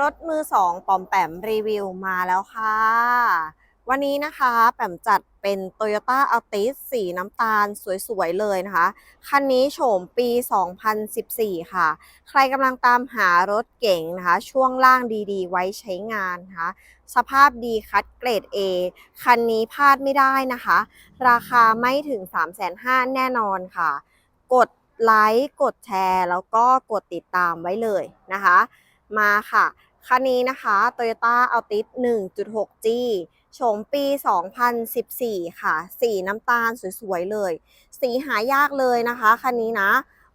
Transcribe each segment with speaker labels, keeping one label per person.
Speaker 1: รถมือสองปอมแปมรีวิวมาแล้วค่ะ วันนี้นะคะแปมจัดเป็น Toyota Altis สีน้ำตาลสวยๆเลยนะคะ คันนี้โฉมปี 2014 ค่ะ ใครกำลังตามหารถเก๋งนะคะ ช่วงล่างดีๆ ไว้ใช้งานนะคะ สภาพดีคัดเกรด A คันนี้พลาดไม่ได้นะคะ ราคาไม่ถึง 3 5 0 0 0แน่นอนค่ะ กดไลค์ กดแชร์ แล้วก็กดติดตามไว้เลยนะคะ มาค่ะ คันนี้นะคะ Toyota Altis 1.6G โฉมปี 2014 ค่ะ สีน้ำตาลสวยๆเลย สีหายากเลยนะคะ คันนี้นะ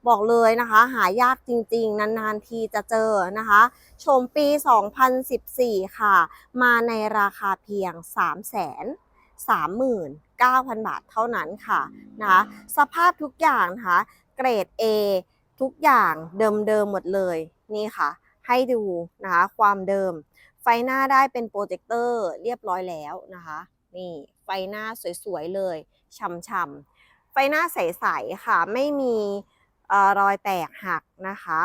Speaker 1: บอกเลยนะคะ หายากจริงๆ นานๆทีจะเจอนะคะโฉมปี 2014 ค่ะ มาในราคาเพียง339,000 บาทเท่านั้นค่ะนะคะสภาพทุกอย่างนะคะ เกรด A ทุกอย่างเดิมๆหมดเลยนี่ค่ะ ให้ดูนะคะความเดิม ไฟหน้าได้เป็นโปรเจคเตอร์เรียบร้อยแล้วนะคะนี่ไฟหน้าสวยๆเลยช่ำๆไฟหน้าใสๆค่ะไม่มีอรอยแตกหักนะคะ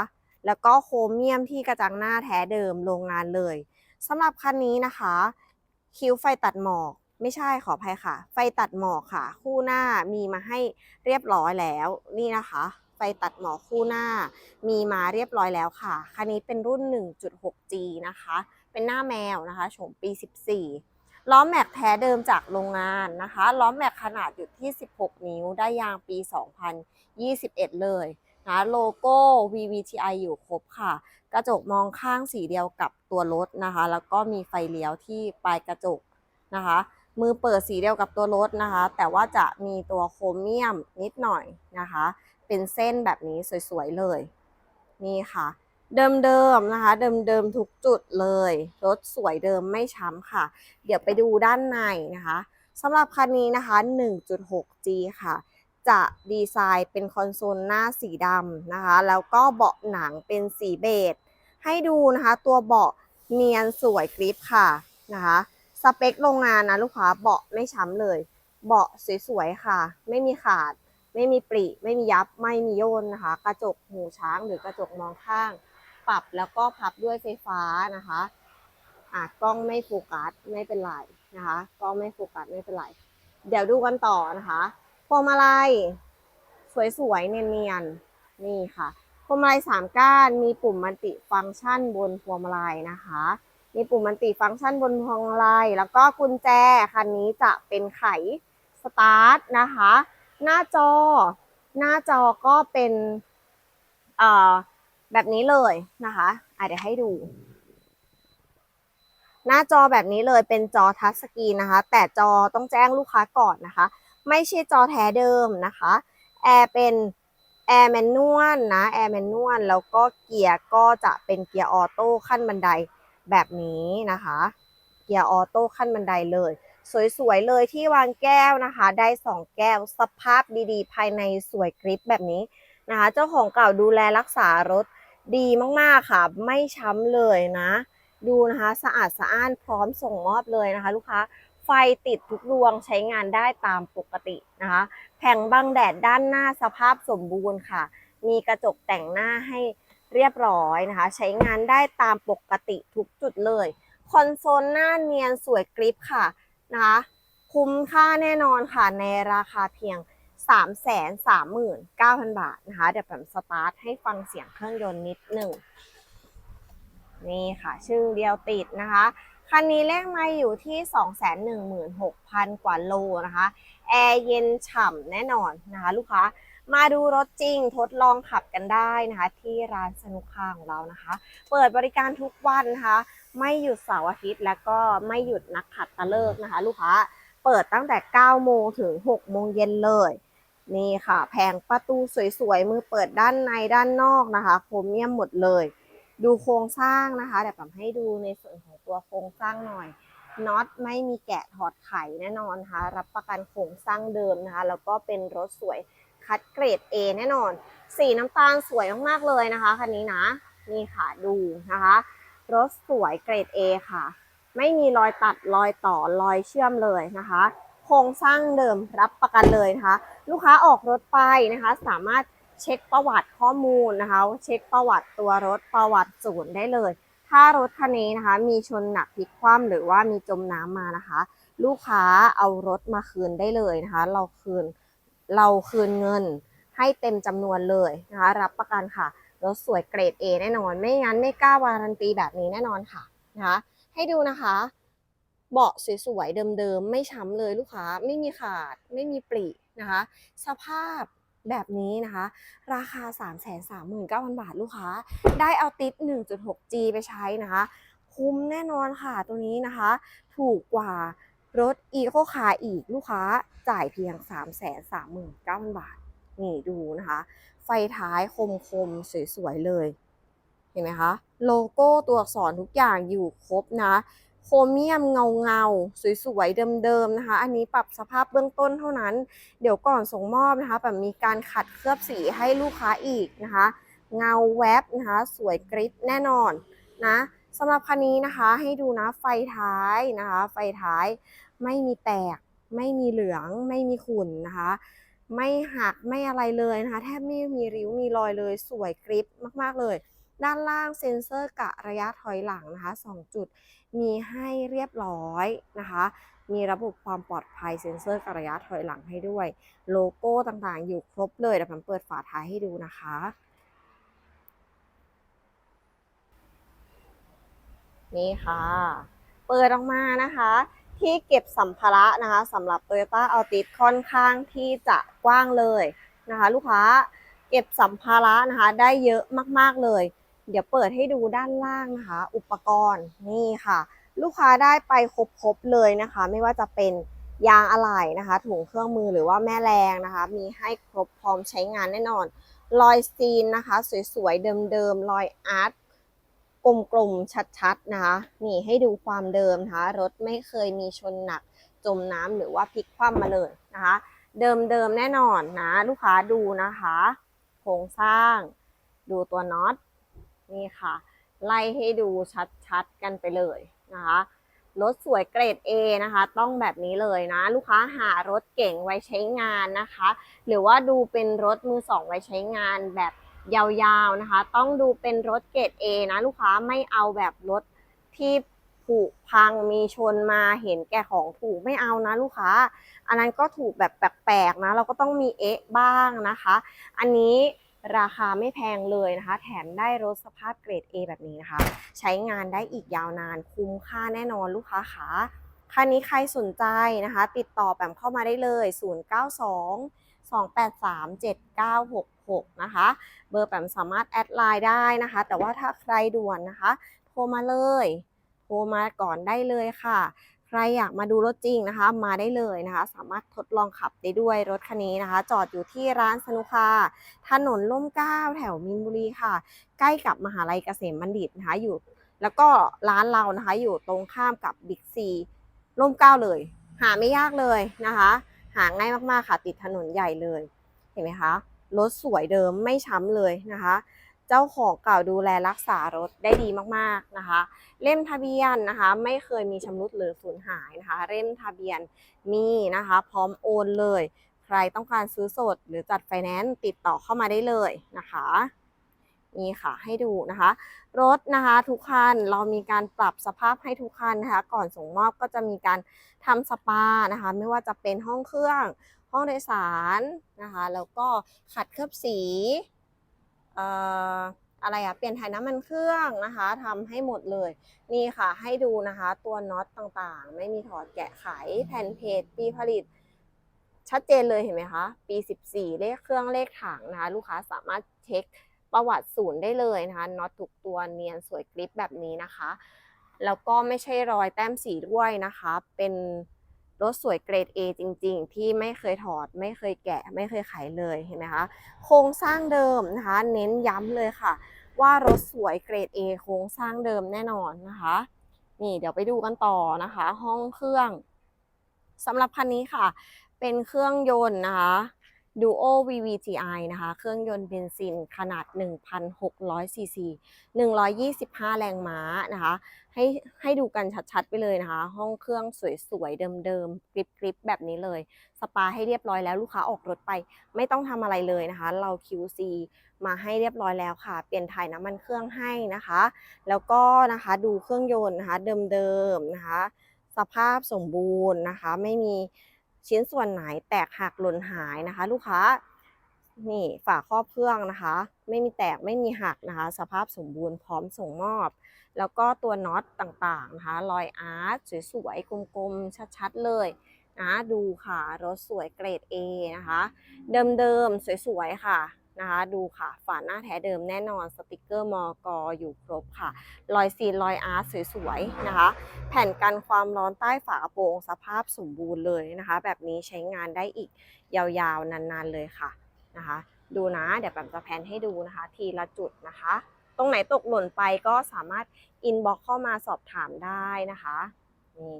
Speaker 1: แล้วก็โครเมียมที่กระจังหน้าแท้เดิมโรงงานเลยสำหรับคันนี้นะคะ คิ้วไฟตัดหมอกไม่ใช่ขออภัยค่ะ ไฟตัดหมอกค่ะ คู่หน้ามีมาให้เรียบร้อยแล้วนี่นะคะ ไฟตัดหมอคู่หน้า มีมาเรียบร้อยแล้วค่ะ คันนี้เป็นรุ่น 1.6G นะคะ เป็นหน้าแมวนะคะโฉมปี 14 ล้อแม็กแท้เดิมจากโรงงานนะคะ ล้อแม็กขนาดอยู่ที่ 16 นิ้ว ได้ยางปี 2021 เลยนะโลโก้ VVTi อยู่ครบค่ะ กระจกมองข้างสีเดียวกับตัวรถนะคะ แล้วก็มีไฟเลี้ยวที่ปลายกระจกนะคะ มือเปิดสีเดียวกับตัวรถนะคะ แต่ว่าจะมีตัวโครเมียมนิดหน่อยนะคะ เป็นเส้นแบบนี้สวยๆเลย นี่ค่ะ เดิมๆนะคะ เดิมๆทุกจุดเลย รถสวยเดิมไม่ช้ำค่ะ เดี๋ยวไปดูด้านในนะคะสำหรับคันนี้นะคะ 1.6G ค่ะ จะดีไซน์เป็นคอนโซลหน้าสีดำนะคะ แล้วก็เบาะหนังเป็นสีเบจ ให้ดูนะคะ ตัวเบาะเนียนสวยกริปค่ะนะคะ สเปคโรงงานนะลูกค้าเบาะไม่ช้ำเลย เบาะสวยๆค่ะ ไม่มีขาด ไม่มีปริไม่มียับไม่มีโยนนะคะ กระจกหูช้างหรือกระจกมองข้าง ปรับแล้วก็พับด้วยไฟฟ้านะคะอะกล้องไม่โฟกัสไม่เป็นไรนะคะกล้องไม่โฟกัสไม่เป็นไร เดี๋ยวดูกันต่อนะคะพวงมาลัยสวยๆเนียนๆนี่ค่ะพวงมาลัยสามก้านมีปุ่มมัลติฟังก์ชันบนพวงมาลัยนะคะ มีปุ่มมัลติฟังก์ชันบนพวงมาลัยแล้วก็กุญแจคันนี้จะเป็นไขสตาร์ทนะคะ หน้าจอ หน้าจอก็เป็นเอ่อแบบนี้เลยนะคะอะเดี๋ยวให้ดู หน้าจอแบบนี้เลยเป็นจอทัชสกรีนนะคะ แต่จอต้องแจ้งลูกค้าก่อนนะคะ ไม่ใช่จอแท้เดิมนะคะแอร์เป็นแอร์แมนนวลนะแอร์แมนนวลแล้วก็เกียร์ก็จะเป็นเกียร์ออโต้ขั้นบันไดแบบนี้นะคะ เกียร์ออโต้ขั้นบันไดเลย สวยๆเลยที่วางแก้วนะคะ ได้ 2 แก้วสภาพดีๆ ภายในสวยกริปแบบนี้นะคะ เจ้าของเก่าดูแลรักษารถดีมากๆค่ะ ไม่ช้ำเลยนะ ดูนะคะสะอาดสะอ้านพร้อมส่งมอบเลยนะคะ ลูกค้าไฟติดทุกดวงใช้งานได้ตามปกตินะคะ แผงบังแดดด้านหน้าสภาพสมบูรณ์ค่ะ มีกระจกแต่งหน้าให้เรียบร้อยนะคะ ใช้งานได้ตามปกติทุกจุดเลย คอนโซลหน้าเนียนสวยกริปค่ะ นะคะ คุ้มค่าแน่นอนค่ะ ในราคาเพียง 339,000 บาทนะคะ เดี๋ยวผมสตาร์ทให้ฟังเสียงเครื่องยนต์นิดหนึ่ง นี่ค่ะ ชื่อเดียวติดนะคะ คันนี้เลขไม่อยู่ที่ 216,000 กว่าโลนะคะ แอร์เย็นฉ่ำแน่นอนนะคะ ลูกค้ามาดูรถจริงทดลองขับกันได้นะคะ ที่ร้านสนุกค่าของเรานะคะ เปิดบริการทุกวันนะคะ ไม่หยุดเสาร์อาทิตย์ และก็ไม่หยุดนักขัดตะเลิกนะคะ ลูกค้าเปิดตั้งแต่ 9 โมงถึง 6 โมงเย็นเลย นี่ค่ะ แผงประตูสวยๆ มือเปิดด้านในด้านนอกนะคะ โครเมียมหมดเลย ดูโครงสร้างนะคะเดี๋ยวผมให้ดูในส่วนของตัวโครงสร้างหน่อยน็อตไม่มีแกะถอดไขแน่นอนนะคะรับประกันโครงสร้างเดิมนะคะ แล้วก็เป็นรถสวยคัดเกรด A แน่นอน สีน้ำตาลสวยมากๆเลยนะคะคันนี้นะ นี่ค่ะดูนะคะ รถสวยเกรด A ค่ะ ไม่มีรอยตัดรอยต่อรอยเชื่อมเลยนะคะ โครงสร้างเดิมรับประกันเลยนะคะ ลูกค้าออกรถไปนะคะ สามารถเช็คประวัติข้อมูลนะคะ เช็คประวัติตัวรถประวัติศูนย์ได้เลย ถ้ารถคันนี้นะคะ มีชนหนักพลิกคว่ำหรือว่ามีจมน้ำมานะคะ ลูกค้าเอารถมาคืนได้เลยนะคะ เราคืนเราคืนเงินให้เต็มจำนวนเลยนะคะ รับประกันค่ะ รถสวยเกรด A แน่นอน ไม่งั้นไม่กล้าวารันตีแบบนี้แน่นอนค่ะนะคะให้ดูนะคะ เบาะสวยๆเดิมๆ ไม่ช้ำเลยลูกค้าไม่มีขาดไม่มีปรินะคะ สภาพแบบนี้นะคะ ราคา 3 3 9 0 0 0 บาทลูกค้า ได้เอาติด 1.6G ไปใช้นะคะ คุ้มแน่นอนค่ะตัวนี้นะคะ ถูกกว่ารถ e c o Car อีกลูกค้าจ่ายเพียง 3 3 9 0 0 0 บาท นี่ดูนะคะ ไฟท้ายคมๆสวยๆเลย เห็นไหมคะ โลโก้ตัวอักษรทุกอย่างอยู่ครบนะโครเมียมเงาเงาๆสวยๆเดิมๆนะคะ อันนี้ปรับสภาพเบื้องต้นเท่านั้น เดี๋ยวก่อนส่งมอบนะคะแบบมีการขัดเคลือบสีให้ลูกค้าอีกนะคะ เงาแวบนะคะ สวยกริบแน่นอนนะสำหรับคันนี้นะคะให้ดูนะไฟท้ายนะคะ ไฟท้ายไม่มีแตก ไม่มีเหลือง ไม่มีขุ่นนะคะ ไม่หักไม่อะไรเลยนะคะ แทบไม่มีริ้วมีรอยเลยสวยกริบมากๆเลย ด้านล่างเซ็นเซอร์กะระยะถอยหลังนะคะ 2 จุดมีให้เรียบร้อยนะคะ มีระบบความปลอดภัยเซ็นเซอร์กะระยะถอยหลังให้ด้วย โลโก้ต่างๆ อยู่ครบเลยเดี๋ยวผมเปิดฝาท้ายให้ดูนะคะนี่ค่ะ เปิดออกมานะคะ ที่เก็บสัมภาระนะคะสำหรับ Toyota Altis ค่อนข้างที่จะกว้างเลยนะคะ ลูกค้าเก็บสัมภาระนะคะได้เยอะมากๆเลย เดี๋ยวเปิดให้ดูด้านล่างนะคะ อุปกรณ์นี่ค่ะ ลูกค้าได้ไปครบๆเลยนะคะ ไม่ว่าจะเป็นยางอะไหล่นะคะ ถุงเครื่องมือหรือว่าแม่แรงนะคะ มีให้ครบพร้อมใช้งานแน่นอน รอยซีนนะคะ สวยๆ เดิมๆ รอยอาร์ต กลมๆ ชัดๆ นะคะ นี่ให้ดูความเดิมนะคะ รถไม่เคยมีชนหนักจมน้ำหรือว่าพลิกคว่ำมาเลยนะคะ เดิมๆ แน่นอนนะ ลูกค้าดูนะคะ โครงสร้าง ดูตัวน็อต นี่ค่ะ ไล่ให้ดูชัดๆ กันไปเลยนะคะ รถสวยเกรด A นะคะ ต้องแบบนี้เลยนะ ลูกค้าหารถเก่งไว้ใช้งานนะคะ หรือว่าดูเป็นรถมือสองไว้ใช้งานแบบ ยาวๆนะคะ ต้องดูเป็นรถเกรด A นะลูกค้าไม่เอาแบบรถที่ผุพังมีชนมาเห็นแก่ของถูกไม่เอานะลูกค้า อันนั้นก็ถูกแบบแปลกๆนะ เราก็ต้องมีเอ๊ะบ้างนะคะ อันนี้ราคาไม่แพงเลยนะคะ แถมได้รถสภาพเกรด A แบบนี้นะคะ ใช้งานได้อีกยาวนานคุ้มค่าแน่นอนลูกค้าขาคันนี้ใครสนใจนะคะ ติดต่อแปมเข้ามาได้เลย 092 283 6 นะคะ เบอร์แปมสามารถแอดไลน์ได้นะคะ แต่ว่าถ้าใครด่วนนะคะ โทรมาเลย โทรมาก่อนได้เลยค่ะ ใครอยากมาดูรถจริงนะคะ มาได้เลยนะคะ สามารถทดลองขับได้ด้วยรถคันนี้นะคะ จอดอยู่ที่ร้านสนุคาถนนล่มเก้าแถวมินบุรีค่ะ ใกล้กับมหาลัยเกษมบัณฑิตนะคะอยู่ แล้วก็ร้านเรานะคะ อยู่ตรงข้ามกับบิ๊กซีร่มเก้าเลย หาไม่ยากเลยนะคะ หาง่ายมากๆค่ะ ติดถนนใหญ่เลย เห็นไหมคะ รถสวยเดิมไม่ช้ำเลยนะคะ เจ้าของเก่าดูแลรักษารถได้ดีมากๆนะคะ เล่มทะเบียนนะคะ ไม่เคยมีชำรุดหรือสูญหายนะคะ เล่มทะเบียนมีนะคะ พร้อมโอนเลย ใครต้องการซื้อสดหรือจัดไฟแนนซ์ติดต่อเข้ามาได้เลยนะคะนี่ค่ะให้ดูนะคะ รถนะคะทุกคันเรามีการปรับสภาพให้ทุกคันนะคะ ก่อนส่งมอบก็จะมีการทำสปานะคะ ไม่ว่าจะเป็นห้องเครื่อง ห้องโดยสารนะคะ แล้วก็ขัดเคลือบสีเอ่ออะไรอะเปลี่ยนถ่ายน้ำมันเครื่องนะคะทำให้หมดเลย นี่ค่ะให้ดูนะคะ ตัวน็อตต่างๆ ไม่มีถอดแกะไขแผ่นเพจปีผลิต ชัดเจนเลยเห็นไหมคะปี 14 เลขเครื่องเลขถังนะคะ ลูกค้าสามารถเช็คประวัติศูนย์ได้เลยนะคะน็อตทุกตัวเนียนสวยกริปแบบนี้นะคะ แล้วก็ไม่ใช่รอยแต้มสีด้วยนะคะ เป็น รถสวยเกรด A จริง ๆ ที่ไม่เคยถอด ไม่เคยแกะ ไม่เคยไขเลยเห็นไหมคะโครงสร้างเดิมนะคะ เน้นย้ำเลยค่ะ ว่ารถสวยเกรด A โครงสร้างเดิมแน่นอนนะคะ นี่เดี๋ยวไปดูกันต่อนะคะ ห้องเครื่องสำหรับคันนี้ค่ะ เป็นเครื่องยนต์นะคะ Duo VVTi นะคะ เครื่องยนต์เบนซินขนาด 1,600 ซีซี 125 แรงม้านะคะ ให้ให้ดูกันชัดๆ ไปเลยนะคะ ห้องเครื่องสวยๆ เดิมๆ กริบๆ แบบนี้เลย สปาให้เรียบร้อยแล้วลูกค้าออกรถไป ไม่ต้องทำอะไรเลยนะคะ เรา QC มาให้เรียบร้อยแล้วค่ะ เปลี่ยนถ่ายน้ำมันเครื่องให้นะคะ แล้วก็นะคะดูเครื่องยนต์นะคะ เดิมๆ นะคะ สภาพสมบูรณ์นะคะ ไม่มี ชิ้นส่วนไหนแตกหักหล่นหายนะคะ ลูกค้า นี่ฝาครอบเครื่องนะคะ ไม่มีแตกไม่มีหักนะคะ สภาพสมบูรณ์พร้อมส่งมอบ แล้วก็ตัวน็อตต่างๆนะคะรอยอาร์ตสวยๆกลมๆชัดๆเลยนะดูค่ะรถสวยเกรด A นะคะ เดิมๆสวยๆค่ะ นะคะ ดูค่ะ ฝาหน้าแท้เดิมแน่นอนสติกเกอร์มอกออยู่ครบค่ะ รอยซีนรอยอาร์ตสวยๆนะคะ แผ่นกันความร้อนใต้ฝากระโปรงสภาพสมบูรณ์เลยนะคะ แบบนี้ใช้งานได้อีกยาวๆ นานๆเลยค่ะนะคะ ดูนะ เดี๋ยวแปมจะแพนให้ดูนะคะ ทีละจุดนะคะ ตรงไหนตกหล่นไปก็สามารถอินบ็อกเข้ามาสอบถามได้นะคะนี่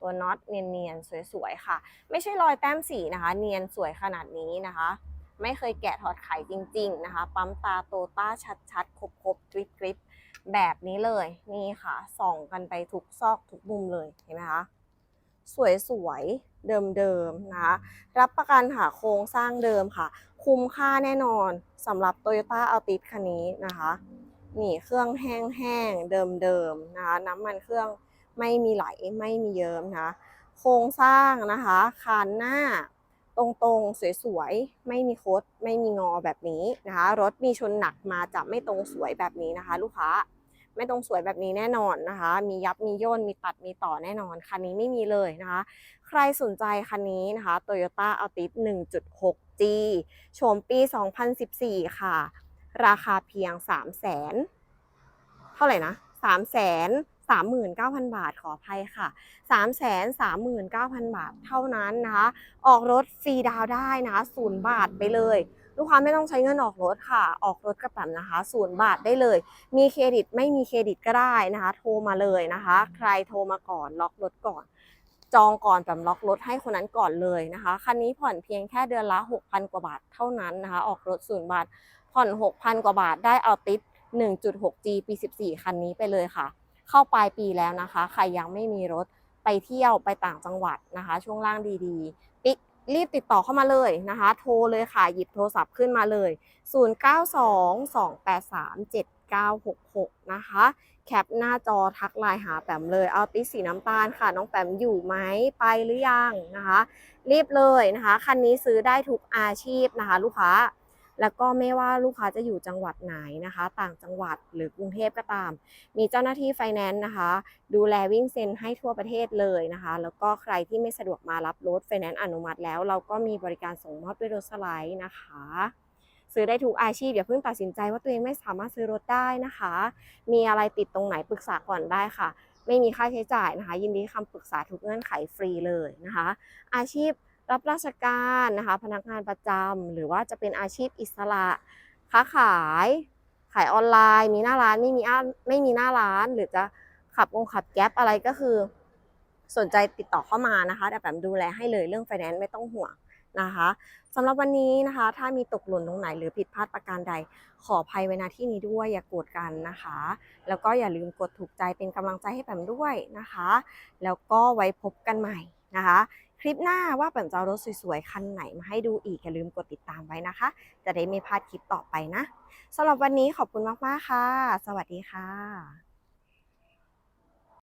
Speaker 1: ตัวน็อตเนียนๆสวยๆค่ะ ไม่ใช่รอยแต้มสีนะคะ เนียนสวยขนาดนี้นะคะ ไม่เคยแกะถอดไข่จริง ๆ นะคะ ปั๊มตาโตต้าชัดๆ ครบๆ กริบๆแบบนี้เลยนี่ค่ะ ส่องกันไปทุกซอกทุกมุมเลยเห็นไหมคะสวยๆ เดิมๆนะคะรับประกันค่ะโครงสร้างเดิมค่ะ คุ้มค่าแน่นอนสำหรับ Toyota Altis คันนี้นะคะนี่เครื่องแห้งๆ เดิมๆนะคะน้ำมันเครื่องไม่มีไหลไม่มีเยิ้มนะคะโครงสร้างนะคะคานหน้า ตรงๆ สวยๆ ไม่มีโคดไม่มีงอแบบนี้นะคะ รถมีชนหนักมาจะไม่ตรงสวยแบบนี้นะคะ ลูกค้าไม่ตรงสวยแบบนี้แน่นอนนะคะ มียับมีย่นมีตัดมีต่อแน่นอนคันนี้ไม่มีเลยนะคะ ใครสนใจคันนี้นะคะ Toyota Altis 1.6G โฉมปี 2014 ค่ะ ราคาเพียง 3 0 0 0 0 0 เท่าไหร่นะ 3 0 0 0 0 39,000 บาทขออภัยค่ะ 339,000 บาทเท่านั้นนะคะ ออกรถฟรีดาวได้นะคะศูนย์บาทไปเลย ลูกค้าไม่ต้องใช้เงินออกรถค่ะ ออกรถกระแป๋มนะคะศูนย์บาทได้เลย มีเครดิตไม่มีเครดิตก็ได้นะคะ โทรมาเลยนะคะ ใครโทรมาก่อนล็อกรถก่อนจองก่อนแปมล็อกรถให้คนนั้นก่อนเลยนะคะ คันนี้ผ่อนเพียงแค่เดือนละ 6,000 กว่าบาทเท่านั้นนะคะ ออกรถศูนย์บาท ผ่อน 6,000 กว่าบาทได้เอาติด 1.6G ปี 14 คันนี้ไปเลยค่ะ เข้าปลายปีแล้วนะคะ ใครยังไม่มีรถไปเที่ยวไปต่างจังหวัดนะคะ ช่วงล่างดีๆ ปิกรีบติดต่อเข้ามาเลยนะคะ โทรเลยค่ะ หยิบโทรศัพท์ขึ้นมาเลย 0922837966 นะคะ แคปหน้าจอทักไลน์หาแปมเลย เอาติสสีน้ำตาลค่ะ น้องแปมอยู่ไหมไปหรือยังนะคะ รีบเลยนะคะ คันนี้ซื้อได้ทุกอาชีพนะคะ ลูกค้า แล้วก็ไม่ว่าลูกค้าจะอยู่จังหวัดไหนนะคะ ต่างจังหวัดหรือกรุงเทพก็ตาม มีเจ้าหน้าที่ไฟแนนซ์นะคะ ดูแลวิ่งเซ็นให้ทั่วประเทศเลยนะคะ แล้วก็ใครที่ไม่สะดวกมารับรถไฟแนนซ์อนุมัติแล้ว เราก็มีบริการส่งมอบด้วยรถสไลด์นะคะซื้อได้ทุกอาชีพอย่าเพิ่งตัดสินใจว่าตัวเองไม่สามารถซื้อรถได้นะคะ มีอะไรติดตรงไหนปรึกษาก่อนได้ค่ะ ไม่มีค่าใช้จ่ายนะคะ ยินดีคำปรึกษาทุกเงื่อนไขฟรีเลยนะคะ อาชีพ รับราชการนะคะ พนักงานประจำหรือว่าจะเป็นอาชีพอิสระ ค้าขาย ขายออนไลน์ มีหน้าร้านไม่มีอ้าไม่มีหน้าร้าน หรือจะขับองขับแก๊ปอะไรก็คือ สนใจติดต่อเข้ามานะคะแต่แบบดูแลให้เลยเรื่องไฟแนนซ์ไม่ต้องห่วงนะคะสำหรับวันนี้นะคะ ถ้ามีตกหล่นตรงไหนหรือผิดพลาดประการใด ขออภัยไว้ณที่นี้ด้วยอย่ากโกรธกันนะคะ แล้วก็อย่าลืมกดถูกใจเป็นกำลังใจให้แปมด้วยนะคะ แล้วก็ไว้พบกันใหม่นะคะ คลิปหน้าว่าแปมจะเอารถสวยๆ คันไหนมาให้ดูอีก อย่าลืมกดติดตามไว้นะคะ จะได้ไม่พลาดคลิปต่อไปนะสำหรับวันนี้ขอบคุณมากๆค่ะ สวัสดีค่ะ